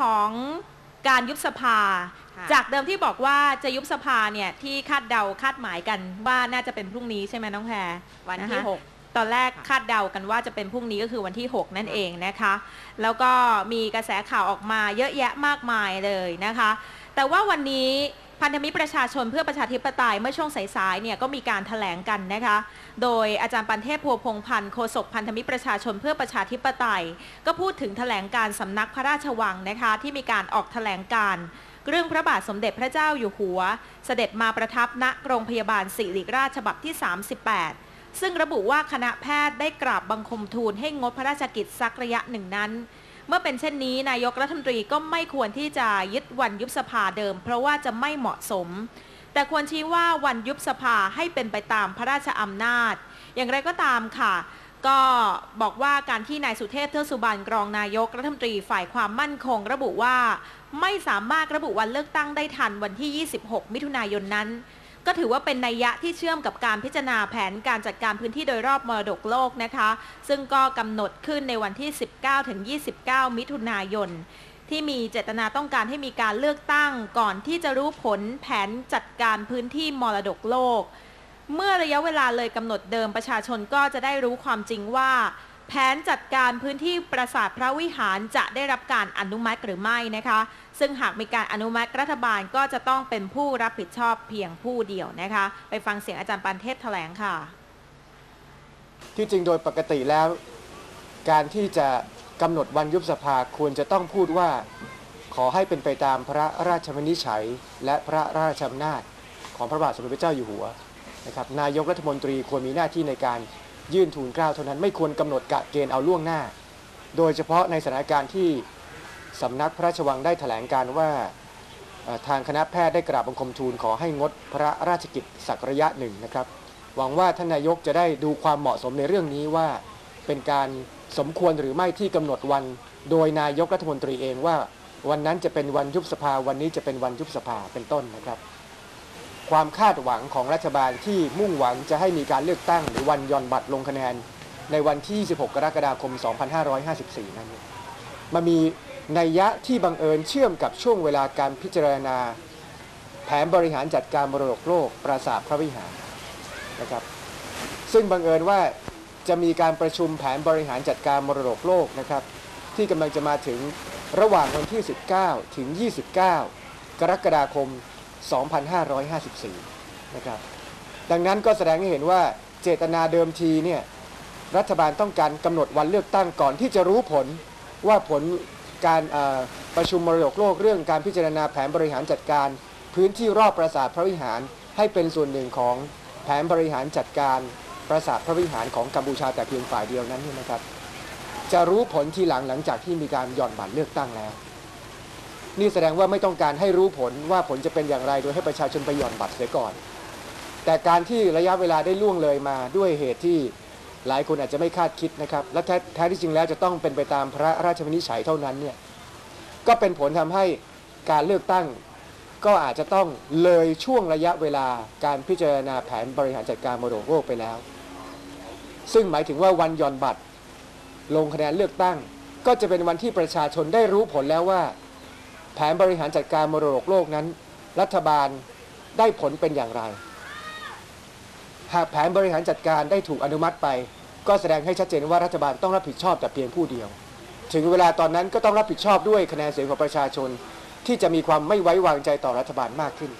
ของการยุบสภาค่ะจากเดิมที่บอกว่าจะยุบสภาเนี่ยที่คาดเดาคาดหมายกันว่าน่าจะเป็นพรุ่งนี้ใช่ไหมน้องแพรวันที่ะคะหกตอนแรกค่ะคาดเดากันว่าจะเป็นพรุ่งนี้ก็คือวันที่ 6 นั่นเองนะคะ แล้วก็มีกระแสข่าวออกมาเยอะแยะมากมายเลยนะคะ แต่ว่าวันนี้ พันธมิตรประชาชนเพื่อประชาธิปไตยเมื่อช่วงสายๆเนี่ยก็มีการถแถลงกันนะคะ โดยอาจารย์ปันเทพพัวพงพันธ์โฆษกพันธมิตรประชาชนเพื่อประชาธิปไตย ก็พูดถึงแถลงการสำนักพระราชวังนะคะที่มีการออกแถลงการเรื่องพระบาทสมเด็จพระเจ้าอยู่หัว เสด็จมาประทับณโรงพยาบาลศิริราชฉบับที่ 38 ซึ่งระบุว่าคณะแพทย์ได้กราบบังคมทูลให้งดพระราชกิจสักระยะหนึ่งนั้น เมื่อเป็นเช่นนี้นายกรัฐมนตรีก็ไม่ควรที่จะยึดวันยุบสภาเดิม เพราะว่าจะไม่เหมาะสม แต่ควรชี้ว่าวันยุบสภาให้เป็นไปตามพระราชอำนาจ อย่างไรก็ตามค่ะก็บอกว่าการที่นายสุเทพเทือกสุบรรณรองนายกรัฐมนตรีฝ่ายความมั่นคงระบุว่า ไม่สามารถระบุวันเลือกตั้งได้ทันวันที่ 26 มิถุนายนนั้น ก็ถือว่าเป็นนัยยะที่เชื่อมกับการพิจารณาแผนการจัดการพื้นที่โดยรอบมรดกโลกนะคะ ซึ่งก็กำหนดขึ้นในวันที่ 19-29 มิถุนายนที่มีเจตนาต้องการให้มีการเลือกตั้งก่อนที่จะรู้ผลแผนจัดการพื้นที่มรดกโลก เมื่อระยะเวลาเลยกำหนดเดิมประชาชนก็จะได้รู้ความจริงว่า แผนจัดการพื้นที่ปราสาทพระวิหารจะได้รับการอนุมัติหรือไม่นะคะ ซึ่งหากมีการอนุมัติรัฐบาลก็จะต้องเป็นผู้รับผิดชอบเพียงผู้เดียวนะคะ ไปฟังเสียงอาจารย์ปันเทศแถลงค่ะ ที่จริงโดยปกติแล้ว การที่จะกำหนดวันยุบสภาควรจะต้องพูดว่า ขอให้เป็นไปตามพระราชวินิจฉัย และพระราชอำนาจ ของพระบาทสมเด็จพระเจ้าอยู่หัวนะครับนายกรัฐมนตรีควรมีหน้าที่ในการ ยื่นทูลเกล้าเท่านั้นไม่ควรกำหนดกะเกณฑ์เอาล่วงหน้า โดยเฉพาะในสถานการณ์ที่สำนักพระราชวังได้แถลงการว่าทางคณะแพทย์ได้กราบบังคมทูลขอให้งดพระราชกิจสักระยะหนึ่งนะครับ หวังว่าท่านนายกจะได้ดูความเหมาะสมในเรื่องนี้ว่า เป็นการสมควรหรือไม่ที่กำหนดวัน โดยนายกรัฐมนตรีเองว่า วันนั้นจะเป็นวันยุบสภาวันนี้จะเป็นวันยุบสภาเป็นต้นนะครับ ความคาดหวังของรัฐบาลที่มุ่งหวังจะให้มีการเลือกตั้งหรือวันย่อนบัตรลงคะแนนในวันที่26กรกฎาคม 2554 นั้นมันมีนัยยะที่บังเอิญเชื่อมกับช่วงเวลาการพิจารณา แผนบริหารจัดการมรดกโลกปราสาทพระวิหารนะครับซึ่งบังเอิญว่าจะมีการประชุมแผนบริหารจัดการมรดกโลกนะครับที่กำลังจะมาถึงระหว่างวันที่ 19 ถึง 29 กรกฎาคม 2554 นะครับ ดังนั้นก็แสดงให้เห็นว่าเจตนาเดิมทีเนี่ยรัฐบาลต้องการกำหนดวันเลือกตั้งก่อนที่จะรู้ผลว่าผลการประชุมมรดกโลกเรื่องการพิจารณาแผนบริหารจัดการ พื้นที่รอบปราสาทพระวิหารให้เป็นส่วนหนึ่งของแผนบริหารจัดการปราสาทพระวิหารของกัมพูชาแต่เพียงฝ่ายเดียวนั้นนี่นะครับ จะรู้ผลทีหลังหลังจากที่มีการหย่อนบัตรเลือกตั้งแล้ว นี่แสดงว่าไม่ต้องการให้รู้ผลว่าผลจะเป็นอย่างไรโดยให้ประชาชนไปหย่อนบัตรเสียก่อน แต่การที่ระยะเวลาได้ล่วงเลยมาด้วยเหตุที่หลายคนอาจจะไม่คาดคิดนะครับ และแท้ที่จริงแล้วจะต้องเป็นไปตามพระราชวินิจฉัยเท่านั้นเนี่ยก็เป็นผลทำให้การเลือกตั้งก็อาจจะต้องเลยช่วงระยะเวลาการพิจารณาแผนบริหารจัดการมรดกโลกไปแล้ว ซึ่งหมายถึงว่าวันย่อนบัตร ลงคะแนนเลือกตั้ง ก็จะเป็นวันที่ประชาชนได้รู้ผลแล้วว่า แผนบริหารจัดการมรดกโลกนั้น รัฐบาลได้ผลเป็นอย่างไร หากแผนบริหารจัดการได้ถูกอนุมัติไป ก็แสดงให้ชัดเจนว่ารัฐบาลต้องรับผิดชอบแต่เพียงผู้เดียว ถึงเวลาตอนนั้นก็ต้องรับผิดชอบด้วยคะแนนเสียงของประชาชน ที่จะมีความไม่ไว้วางใจต่อรัฐบาลมากขึ้น